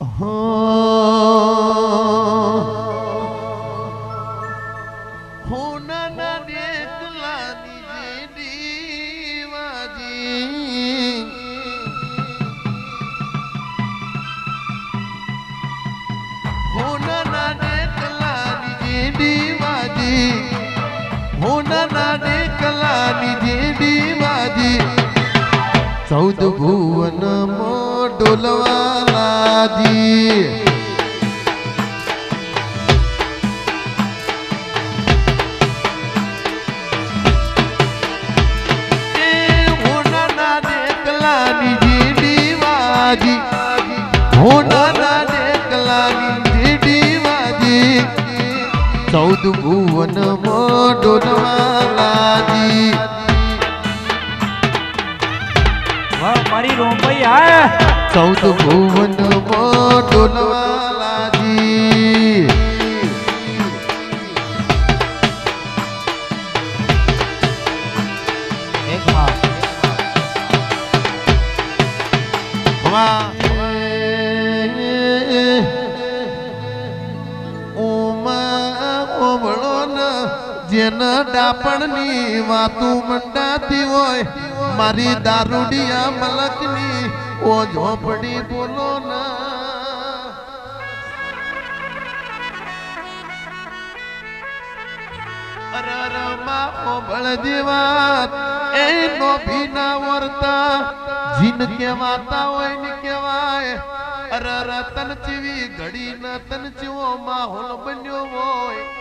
હોનાના વાજી ચૌદ ભુવન ડોલવાલાજી વાહ મારી રોમભાઈ હા. ચૌદ ભુવન ડોલવાલાજી જેના ડાપણની વાતું મંડાતી હોય મારી દારૂડિયા મલકની ઓ ઝોપડી બોલો ના. અરરમાં ઓબળ જેવાત એ નો ભીના વર્તા. જીન કેવાતા હોય ને કેવાય અરર તન ચીવી ઘડી માહોલ બન્યો હોય.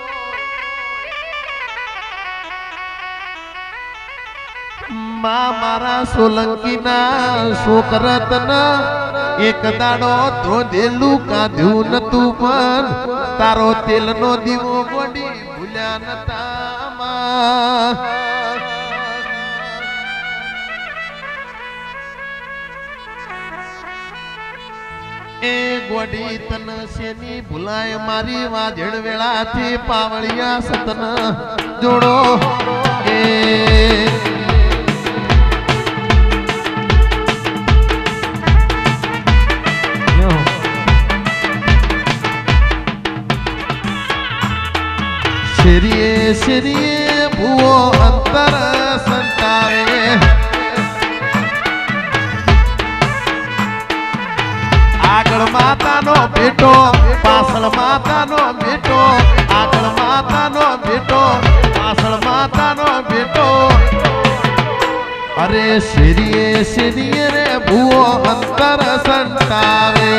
મા મારા સોલંકી ના શોકરતન એક દાડો ધોધેલું કાધ્યું નતું પણ તારો તેલનો દીવો ગોડી ભૂલ્યા નતા. એ ગોડી તન સેની ભૂલાય મારી વાજણ વેળાથી પાવળિયા સતન જોડો એ શરીએ શરીએ, ભૂવો અંતર સંતાવે. આગળ માતાનો બેટો, પાછળ માતાનો બેટો, આગળ માતાનો બેટો, પાછળ માતાનો બેટો. અરે શરીએ શરીએ રે ભૂવો અંતર સંતાવે.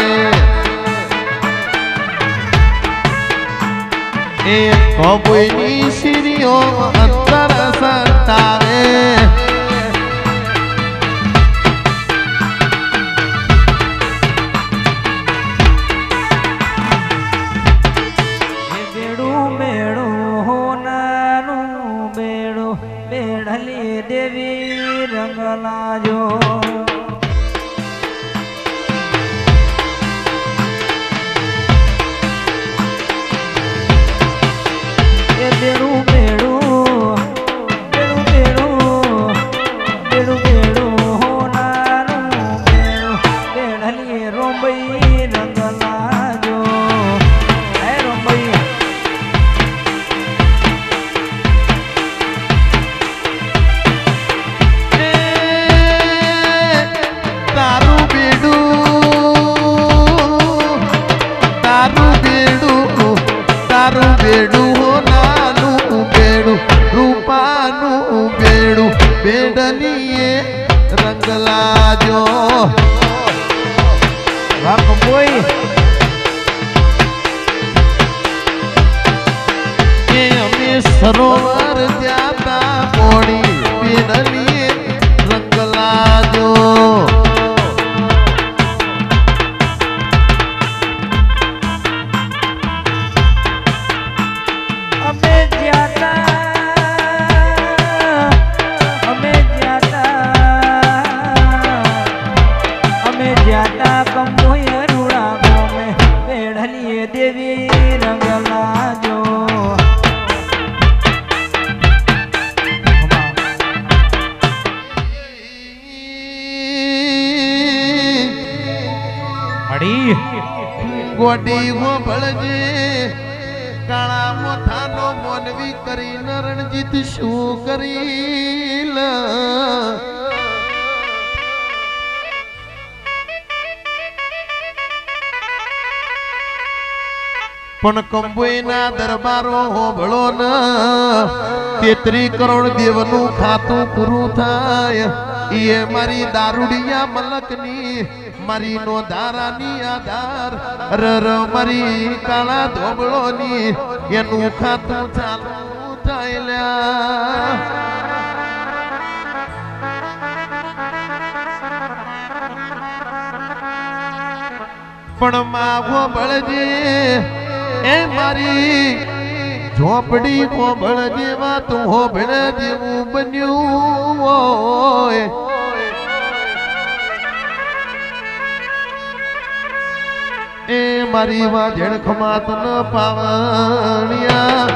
એ કબોયની શ્રીઓ અંતર સંતાવે. તારું મોથાનો મોનવી કરી રણજીત શું કરી પણ કંબોઈના દરબારો હોભળો ન. તેત્રી કરોડ દેવનું ખાતું પૂરું થાય. એ મારી દારૂડિયા મલકની, મારી નો ધારાની આધાર. ર મરી મારી કાળા ધોબળોની એનું ખાતું ચાલુ થાય પણ માવો બળજે, એ મારી ઝોપડી કોબળ જેવા તું હોબળ જેવું બન્યું હોય. એ મારી વાજણ ખમાત ન પાવણિયા.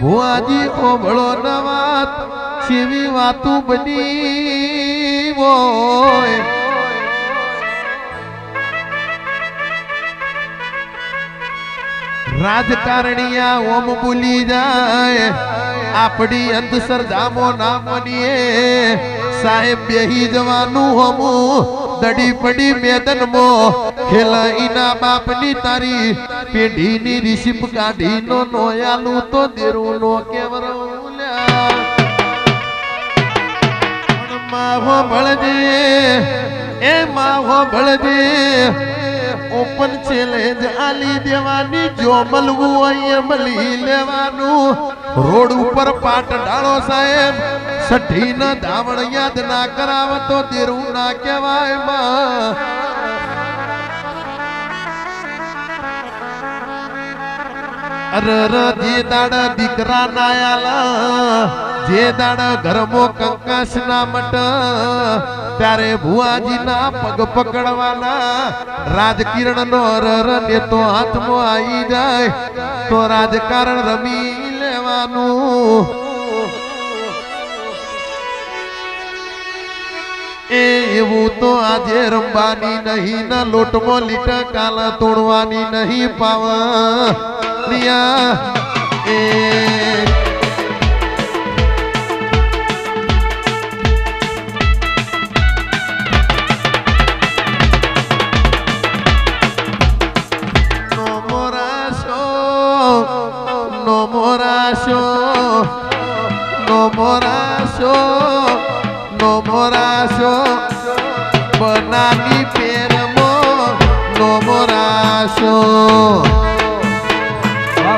ભુવાજી ઓભળો ન વાત સેવી વાતો બની હોય. રાજકારણીયા ઓમ ભૂલી જાય, આપણી અંધશ્રદ્ધામો ના માનીએ. સાહેબ બેહી જવાનું હમું. દડી પડી મેદન મો ખેલાઈના બાપની તારી પેઢીની રિસીપ કાઢી નો નોયાલું તો દેરું નો કેવરવલ્યા માહો ભળજે, એ માહો ભળજે. ઓપન ચેલેન્જ આલી દેવાની, જો મળવું હોય એ મળી લેવાનું. રોડ ઉપર પાટ ડાળો સાહેબ સઠી ના ધાવણ યાદ ના કરાવ તો દેરું ના કહેવાયમાં. અર જે દાડ દીકરા નાયાલા જે દાડ ઘરમો કંકાસ ના ત્યારે ભુવાજી ના પગ પકડવાના રાજકિરણ નો અરર ને તો હાથમાં આવી જાય, તો રાજકારણ રમી લેવાનું. એ એવું તો આજે રમવાની નહીં, ના લોટમાં લીટા કાલ તોડવાની નહીં પાવનિયા વાહ એ નો મોરાશો નો મોરાશો નો મોરાશો નો મોરાશો બનાની પેરમો નો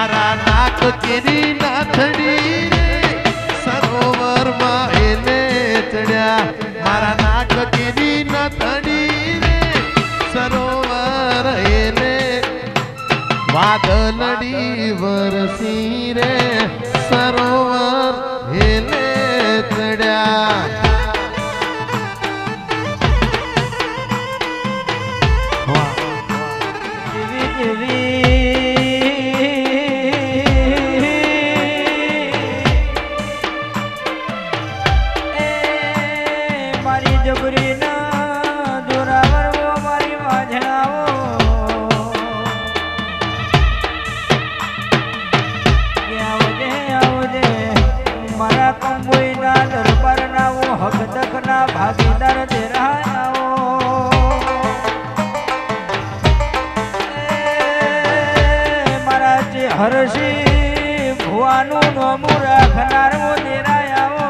મારા નાક કેરી નાથડી સરોવરમાં એને ચડ્યા. મારા નાક કેરી નાથડી રે સરોવર એને વાદળડી વરસી રે સરોવર એને ચડ્યા. હરસી ભુવાનું નોમું રાખનાર મો આવો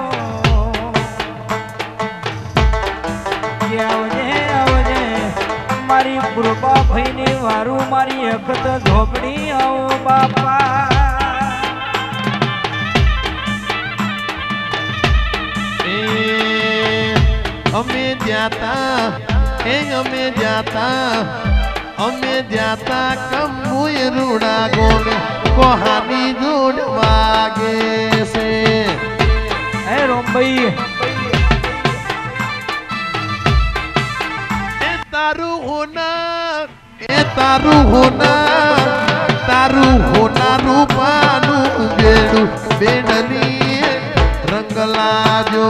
આવજે આવજે, મારી કૃપા ભઈની વારું, મારી અખત ધોપડી આવો બાપા. અમે જાતા એ અમે જાતા અમે જાતા કમુય રૂડા ગોમે. કોહાની જોડ વાગે છે. હે રોમભાઈ. એ તારું હોના એ તારું હોના તારું હોનારું પાનું બેડું બેડની રંગ લાજો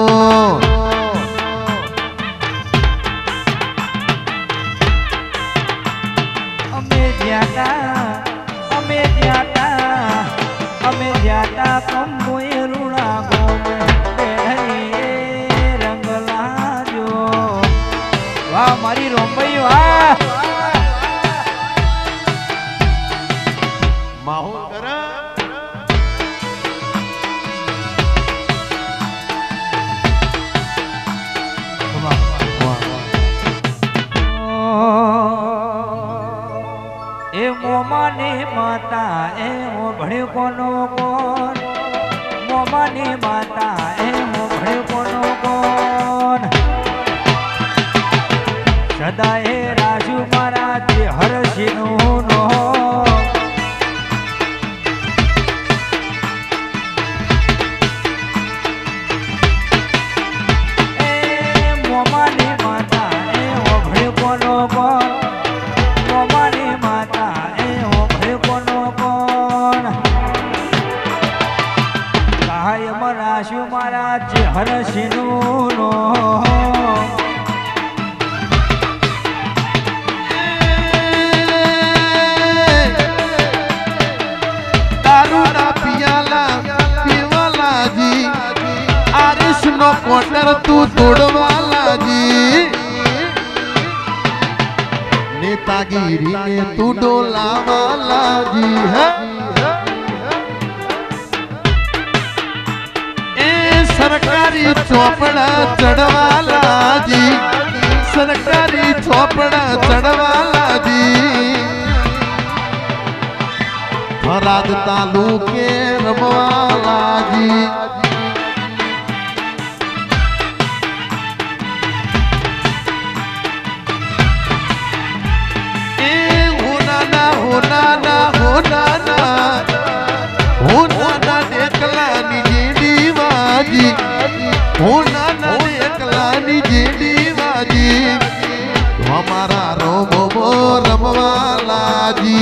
અમે જ્યાતા અમે જ્યાતા મારી રોમભાઈ વાહ. માહો કરા એ મોમાની માતા એ મો ભણ્યું કોનો કોણ મોમાની માતા એ મો ભણે કોનો કોણ? એ હરસિંહનું. કોટર તું તોડવાલાજી. નેતાગીરી ને તું ડોલાવાલાજી હે. સરકારી ચોપડા ચડવાલાજી સરકારી ચોપડા ચડવાલાજી થરાદ તાલુકે રમવાલાજી એ હોનાના અમારા રોમો રમવાલાજી